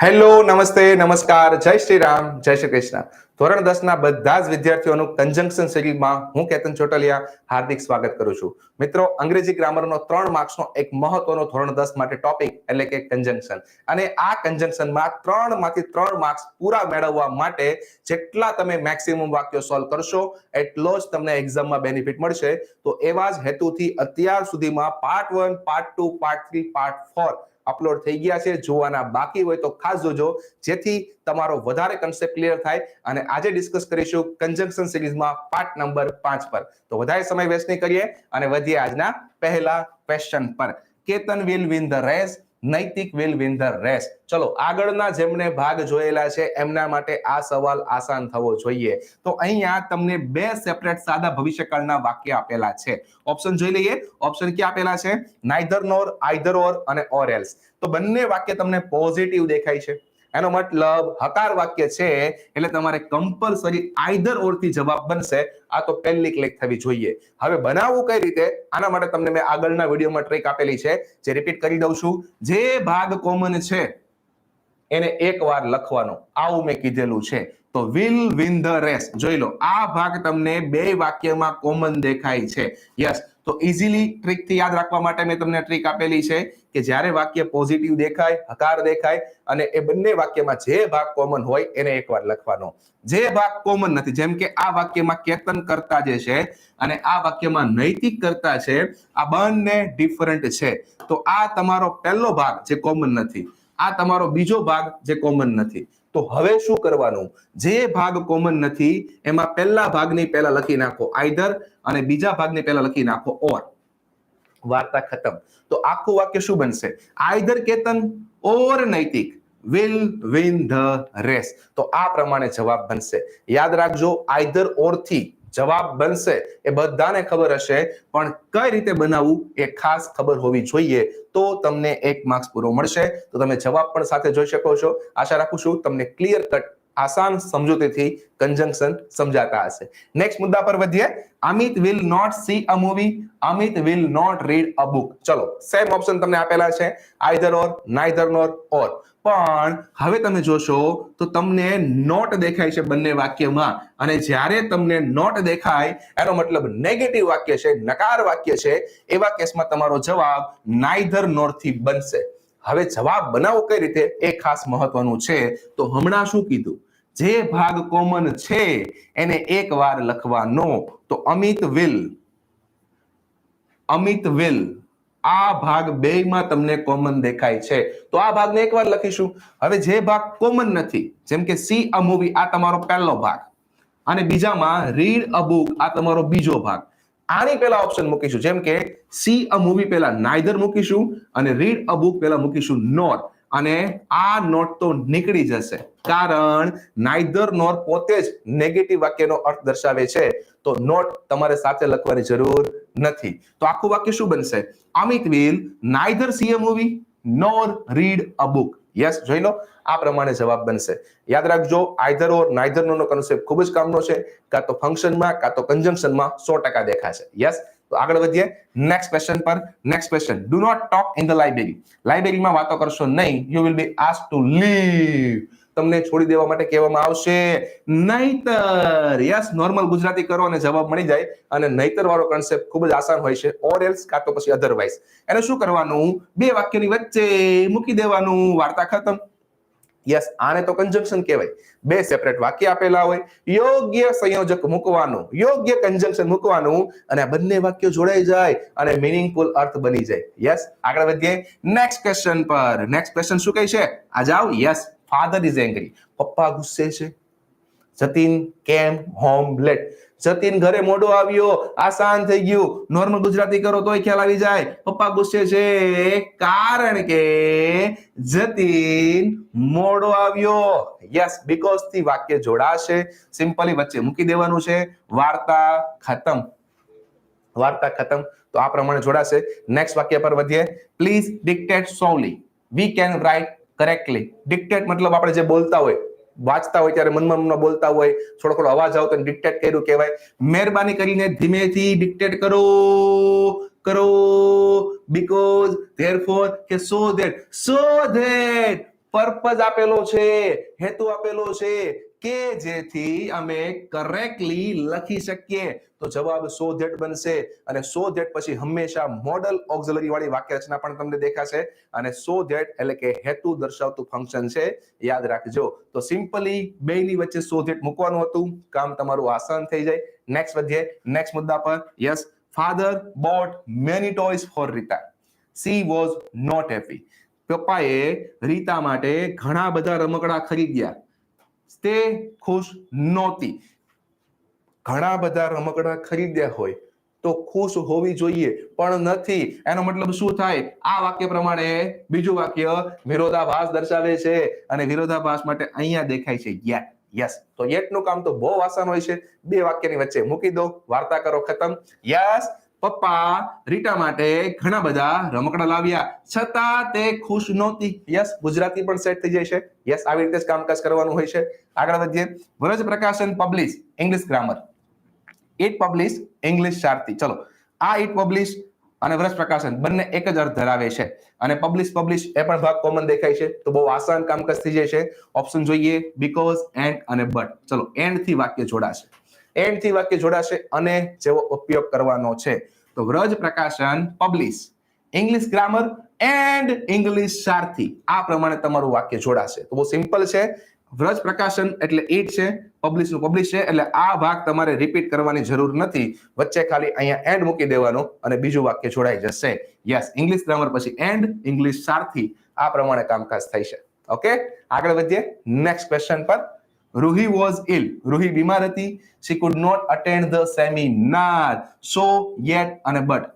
Hello, નમસ્તે, નમસ્કાર, જય શ્રી રામ જય શ્રી કૃષ્ણ. ધોરણ દસ ના બધા જ વિદ્યાર્થીઓનું કન્જંક્શન સિરીઝમાં હું કેતન ચોટલિયા હાર્દિક સ્વાગત કરું છું. મિત્રો, અંગ્રેજી ગ્રામરનો ત્રણ માર્ક્સનો એક મહત્વનો ધોરણ દસ માટે ટોપિક એટલે કે કન્જંક્શન અને આ કન્જંક્શનમાં ત્રણમાંથી ત્રણ માર્ક્સ પૂરા મેળવવા માટે જેટલા તમે મેક્સિમમ વાક્યો સોલ્વ કરશો, એટલો જ તમને એક્ઝામમાં બેનિફિટ મળશે. તો એવા જ હેતુથી અત્યાર સુધીમાં part one part two part three part four upload થઈ ગયા છે. જોવાના બાકી હોય તો ખાસ જોજો. જેથી તમારો વધારે કન્સેપ્ટ ક્લિયર થાય અને આજે ડિસ્કસ કરીશું કન્જંક્શન સિરીઝમાં પાર્ટ નંબર પાંચ પર. તો વધારે સમય વેસ્ટ નહીં કરીએ અને વધીએ આજના પહેલા ક્વેશ્ચન પર. Ketan will win the race Naitik will win the race. ચલો, આગળના જેમને ભાગ જોયેલા છે, એમના માટે આ સવાલ આસાન થવો જોઈએ. તો અહીંયા તમને બે સેપરેટ સાદા ભવિષ્યકાળના વાક્ય આપેલા છે. ઓપ્શન જોઈ લઈએ. ઓપ્શન ક્યાં આપેલા છે? નાઇધર નોર આઈધર ઓર અને ઓર એલ્સ તો બંને વાક્ય તમને પોઝિટિવ દેખાય છે. એનો મતલબ હકાર વાક્ય છે, એટલે તમારે કમ્પલસરી આઈધર ઓરથી જવાબ બનશે. આ તો પહેલી ક્લિક થવી જોઈએ. હવે બનાવવું કઈ રીતે? આના માટે તમને મેં આગળના વિડીયોમાં ટ્રીક આપેલી છે, જે રિપીટ કરી દઉં છું. જે ભાગ કોમન છે, એને એકવાર લખવાનો. આવું મેં કીધેલું છે. તો વિલ વિન ધ રેસ જોઈ લો, આ ભાગ તમને બે વાક્યમાં કોમન દેખાય છે. યસ તો ઇઝીલી ટ્રીકથી યાદ રાખવા માટે મેં તમને ટ્રીક આપેલી છે કે જ્યારે વાક્ય પોઝિટિવ દેખાય, હકાર દેખાય અને એ બંને વાક્યમાં જે ભાગ કોમન હોય એને એકવાર લખવાનો. જે ભાગ કોમન નથી, જેમ કે આ વાક્યમાં કેતન કરતા જે છે અને આ વાક્યમાં નૈતિક કરતા છે, આ બંને ડિફરન્ટ છે. તો આ તમારો પહેલો ભાગ જે કોમન નથી, આ તમારો બીજો ભાગ જે કોમન નથી. તો હવે શું કરવાનું? જે ભાગ કોમન નથી, એમાં પહેલા ભાગની પહેલા લખી નાખો આઈધર અને બીજા ભાગની પહેલા લખી નાખો ઓર વાર્તા ખતમ. તો આખું વાક્ય શું બનશે? આઈધર કેતન ઓર નૈતિક. વિલ વિન ધ રેસ તો આ પ્રમાણે જવાબ બનશે. યાદ રાખજો આઈધર ઓરથી. જવાબ બનશે એ બધાને ખબર હશે. પણ કઈ રીતે બનાવવું એ ખાસ ખબર હોવી જોઈએ. તો તમને એક માર્ક્સ પૂરો મળશે. તો તમે જવાબ પણ સાથે જોઈ શકો છો. આશા રાખું છું તમને ક્લિયર કટ આસાન સમજૂતીથી કન્જંક્શન સમજાતા હશે. નેક્સ્ટ મુદ્દા પર વધીએ. Amit will not see a movie Amit will not read a book ચલો સેમ ઓપ્શન તમને આપેલા છે. આઈધર ઓર નાઈધર નોર ઓર પણ હવે તમે જોશો તો તમને નોટ દેખાય છે બંને વાક્યમાં. અને જ્યારે તમને નોટ દેખાય, એનો મતલબ નેગેટિવ વાક્ય છે, નકાર વાક્ય છે, એવા કેસમાં તમારો જવાબ નાઈધર નોરથી બનશે. હવે જવાબ બનાવો કઈ રીતે? એ ખાસ મહત્વનું છે. તો હમણાં શું કીધું? જે ભાગ કોમન છે, એને એક વાર લખવાનો. તો અમિત વિલ. અમિત વિલ. આ ભાગ બે માં તમને કોમન દેખાય છે. તો આ ભાગને એકવાર લખીશું. હવે જે ભાગ કોમન નથી, જેમ કે સી અ મૂવી, આ તમારો પહેલો ભાગ. અને બીજામાં રીડ અ બુક, આ તમારો બીજો ભાગ. આની પહેલા ઓપ્શન મૂકીશું. જેમ કે સી અ મૂવી પહેલા નાઇધર મૂકીશું અને રીડ અ બુક પેલા મૂકીશું નોર અને આ નોટ તો નીકળી જશે. કારણ નાઇધર નોર પોતે જ નેગેટિવ વાક્યનો અર્થ દર્શાવે છે. તો નોટ તમારે સાથે લખવાની જરૂર નથી. તો આખું વાક્ય શું બનશે? Amit will neither see a movie nor read a book. Yes, જોઈ લો. આ પ્રમાણે જવાબ બનશે. યાદ રાખજો આઈધર ઓર નાઇધર નો કન્સેપ્ટ ખૂબ જ કામનો છે. કાં તો ફંક્શનમાં કાં તો કન્જંક્શનમાં સો ટકા દેખાશે. યસ? આગળ વધીએ. નેક્સ્ટ ક્વેશ્ચન પર. Next question do not talk in the library લાઇબ્રેરીમાં વાતો કરશો નહીં. You will be ask to leave તમને છોડી દેવા માટે કહેવામાં આવશે નહીતર. યસ નોર્મલ ગુજરાતી કરો અને જવાબ મળી જાય. અને નહીતર વાળો કન્સેપ્ટ ખૂબ જ આસાન હોય છે. ઓર એલ્સ કાં તો પછી અધરવાઇઝ એને શું કરવાનું? બે વાક્યની વચ્ચે મૂકી દેવાનું. વાર્તા ખતમ. યસ આને તો કન્જંક્શન કહેવાય. બે સેપરેટ વાક્ય આપેલા હોય. યોગ્ય સંયોજક મૂકવાનું. યોગ્ય કન્જંક્શન મૂકવાનું અને આ બંને વાક્યો જોડાઈ જાય અને મિનિંગફુલ અર્થ બની જાય. યસ આગળ વધીએ. નેક્સ્ટ ક્વેશ્ચન પર. નેક્સ્ટ ક્વેશ્ચન શું કહે છે? આ જાઓ યસ ફાધર ઇઝ એંગ્રી પપ્પા ગુસ્સે છે. જતીન કેમ હોમ લેટ જતીન ઘરે મોડો આવ્યો, આસાન થઈ ગયું. નોર્મલ ગુજરાતી કરો તોય ખ્યાલ આવી જાય. પપ્પા ગુસ્સે છે, કારણ કે જતીન મોડો આવ્યો. યસ બીકોઝથી વાક્ય જોડાશે. સિમ્પલી વચ્ચે મૂકી દેવાનું છે. વાર્તા ખતમ. વાર્તા ખતમ. તો આ પ્રમાણે જોડાશે. નેક્સ્ટ વાક્ય પર વધીએ. Please dictate slowly we can write correctly dictate મતલબ આપણે જે બોલતા હોય વાંચતા હોય ત્યારે મનમાં મનમાં બોલતા હોય, થોડો થોડો અવાજ આવતો ડિક્ટેટ કર્યું કહેવાય. મહેરબાની કરીને ધીમેથી ડિક્ટેટ કરો કરો. બીકોઝ ધેરફોર કે so that so that purpose આપેલો છે, હેતુ આપેલો છે. કે જેથી અમે કરેક્ટલી લખી શકીએ? તો જવાબ સો ધેટ બનશે અને સો ધેટ પછી હંમેશા મોડલ ઓક્ઝલરી વાળી વાક્ય રચના પણ તમને દેખાશે અને સો ધેટ એટલે કે હેતુ દર્શાવતું ફંક્શન છે, યાદ રાખજો. તો સિમ્પલી બેની વચ્ચે સો ધેટ મૂકવાનું હતું. કામ તમારું આસાન થઈ જાય. નેક્સ્ટ વધીએ. નેક્સ્ટ મુદ્દા પર. Yes father bought many toys for Rita she was not happy પપ્પાએ રીતા માટે ઘણા બધા રમકડા ખરીદ્યા. તે ખુશ નહોતી. ઘણા બધા રમકડા ખરીદ્યા હોય તો ખુશ હોવી જોઈએ, પણ નથી. એનો મતલબ શું થાય? આ વાક્ય પ્રમાણે બીજું વાક્ય વિરોધાભાસ દર્શાવે છે અને વિરોધાભાસ માટે અહીંયા દેખાય છે યા, યસ. તો યેટનું કામ તો બહુ આસાન હોય છે. બે વાક્યની વચ્ચે મૂકી દો, વાર્તા કરો ખતમ. યસ પપ્પા રીટા માટે ઘણા બધા રમકડા લાવ્યા. છતાં તે ખુશ નહોતી. યસ, ગુજરાતી પણ સેટ થઈ જાય છે. યસ, આવી રીતે કામકાજ કરવાનું હોય છે. આગળ વધીએ. Vraj Prakashan publish English grammar it publish English Sarthi ચલો, આ ઇટ પબ્લિશ અને વ્રજ પ્રકાશન બંને એક જ અર્થ ધરાવે છે. અને પબ્લિશ પબ્લિશ એ પણ ભાગ કોમન દેખાય છે. તો બહુ આસાન કામકાજ થઈ જાય છે. ઓપ્શન જોઈએ. બીકોઝ એન્ડ અને બટ ચલો એન્ડથી વાક્ય જોડાશે. એન્ડથી વાક્ય જોડાશે અને જેવો ઉપયોગ કરવાનો છે. તો Vraj Prakashan publish English grammar and English Sarthi. આ પ્રમાણે તમારું વાક્ય જોડાશે. તો બહુ સિમ્પલ છે. વ્રજ પ્રકાશન એટલે ઈટ છે. પબ્લિશનું પબ્લિશ છે. એટલે આ ભાગ તમારે રિપીટ કરવાની જરૂર નથી. વચ્ચે ખાલી અહીંયા એન્ડ મૂકી દેવાનું અને બીજું વાક્ય જોડાઈ જશે. યસ ઇંગ્લિશ ગ્રામર પછી એન્ડ ઇંગ્લિશ સારથી. આ પ્રમાણે કામકાજ થઈ છે ઓકે આગળ વધીએ. નેક્સ્ટ ક્વેશ્ચન પર. રૂહી વોઝ ઇલ રૂહી બીમાર હતી. She could not attend the seminar so yet અને બટ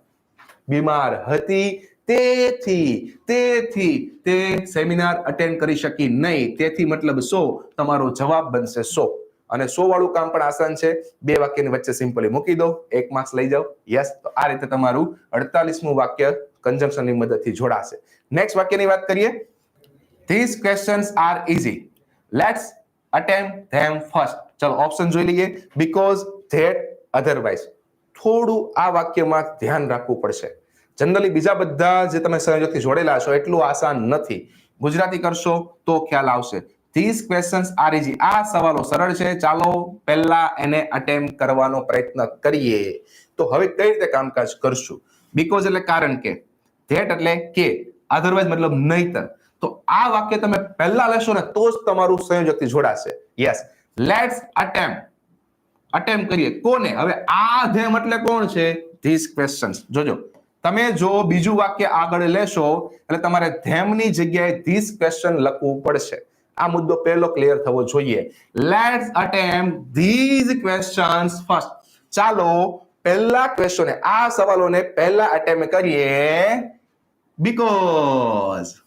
બીમાર હતી. તેથી તેથી તે સેમિનાર અટેન્ડ કરી શકી નહીં. તેથી મતલબ સો, તમારો જવાબ બનશે સો. અને સો વાળું કામ પણ આસાન છે. બે વાક્યની વચ્ચે સિમ્પલી મૂકી દો. એક માર્ક્સ લઈ જાઓ. યસ તો આ રીતે તમારું અડતાલીસમું વાક્ય કન્જંક્શનની મદદથી જોડાશે. નેક્સ્ટ વાક્યની વાત કરીએ. This questions are easy let's attempt them first ચલો ઓપ્શન જોઈ લઈએ. બીકોઝ ધેટ અધરવાઇઝ થોડું આ વાક્યમાં ધ્યાન રાખવું પડશે. જનરલી બીજા બધા જે તમે સંયોજકથી જોડેલા છો, એટલું આસાન નથી. ગુજરાતી કરશો તો ખ્યાલ આવશે. ધીસ ક્વેશ્ચન્સ આર ઇઝી આ સવાલો સરળ છે. ચાલો પહેલા એને અટેમ્પ કરવાનો પ્રયત્ન કરીએ. તો હવે કઈ રીતે કામકાજ કરશું? બીકોઝ એટલે કારણ કે. ધેટ એટલે કે. અધરવાઇઝ મતલબ નહીતર. તો આ વાક્ય તમે પહેલા લેશો ને તો જ તમારું સંયોજકથી જોડાશે. યસ લેટ્સ અટેમ્પ અટેમ્પ કરીએ. કોને? હવે આ ધેમ એટલે કોણ છે? ધીસ ક્વેશ્ચન્સ જોજો. તમે જો બીજું વાક્ય આગળ લેશો, એટલે તમારે ધેમની જગ્યાએ ધીસ ક્વેશ્ચન લખવું પડશે. આ મુદ્દો પહેલો ક્લિયર થવો જોઈએ. Let's attempt these questions first ચાલો, પહેલા ક્વેશ્ચન આ સવાલોને પહેલા અટેમ્પ કરીએ. બીકોઝ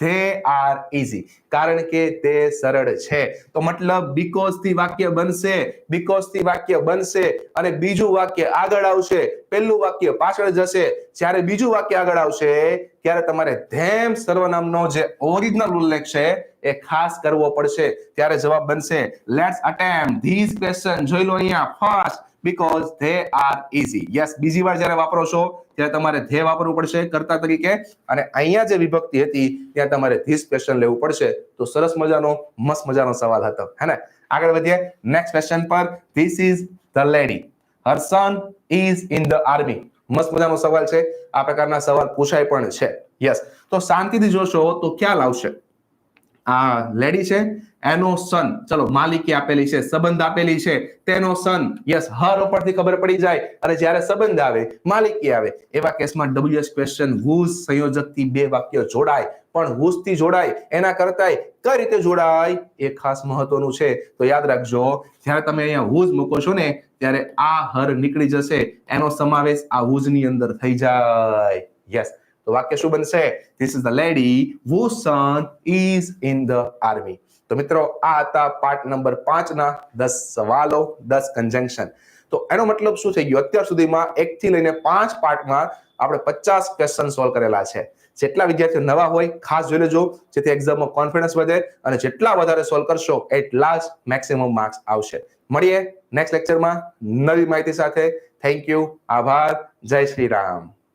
ધે આર ઇઝી કારણ કે તે સરળ છે. તો મતલબ બીકોઝથી વાક્ય બનશે બીકોઝથી વાક્ય બનશે અને બીજું વાક્ય આગળ આવશે, પહેલું વાક્ય પાછળ જશે. જ્યારે બીજું વાક્ય આગળ આવશે, ત્યારે તમારે ધેમ સર્વનામનો જે ઓરિજિનલ ઉલ્લેખ છે, એ ખાસ કરવો પડશે. ત્યારે જવાબ બનશે લેટ્સ અટેમ્પ ધીસ ક્વેશ્ચન જોઈ લો અહીંયા first because they are easy yes બીજી વાર જ્યારે વાપરો છો, ત્યારે તમારે ધે વાપરવું પડશે કર્તા તરીકે. અને અહીંયા જે વિભક્તિ હતી, ત્યાં તમારે ધીસ ક્વેશ્ચન લેવું પડશે. તો સરસ મજાનો, મસ્ત મજાનો સવાલ હતો. હે ને? આગળ વધીએ. નેક્સ્ટ ક્વેશ્ચન પર. This is the lady her son is in the army મસ્ત મજાનો સવાલ છે. આ પ્રકારના સવાલ પૂછાય પણ છે. યસ તો શાંતિથી જોશો તો ખ્યાલ આવશે. આ લેડી છે, એનો સન ચલો, માલિકી આપેલી છે, સંબંધ આપેલી છે, તેનો સન યસ હર ઉપરથી ખબર પડી જાય. અને જ્યારે સંબંધ આવે, માલિકી આવે. એવા કેસમાં ડબલ્યુએસ ક્વેશ્ચન હુઝ સંયોજકથી બે વાક્ય જોડાય? પણ હુઝથી જોડાય? એના કરતાય કઈ રીતે જોડાય? એ ખાસ મહત્વનું છે. તો યાદ રાખજો, જ્યારે તમે અહીંયા હુઝ મૂકો છો ને, ત્યારે આ હર નીકળી જશે. એનો સમાવેશ આ હુઝની અંદર થઈ જાય. યસ તો વાક્ય શું બનશે? This is the lady who son is in the army તો મિત્રો, આ હતા પાર્ટ નંબર પાંચ ના દસ સવાલો, દસ કન્જંક્શન તો એનો મતલબ શું થઈ ગયો? અત્યાર સુધીમાં એક થી લઈને પાંચ પાર્ટમાં આપણે પચાસ ક્વેશ્ચન સોલ્વ કરેલા છે. જેટલા વિદ્યાર્થીઓ નવા હોય, ખાસ જોઈ લેજો, જેથી એક્ઝામમાં કોન્ફિડન્સ વધે અને જેટલા વધારે સોલ્વ કરશો એટલા જ મેક્સિમમ માર્ક્સ આવશે. મળીએ નેક્સ્ટ લેક્ચરમાં નવી માહિતી સાથે. થેન્ક યુ આભાર. જય શ્રી રામ.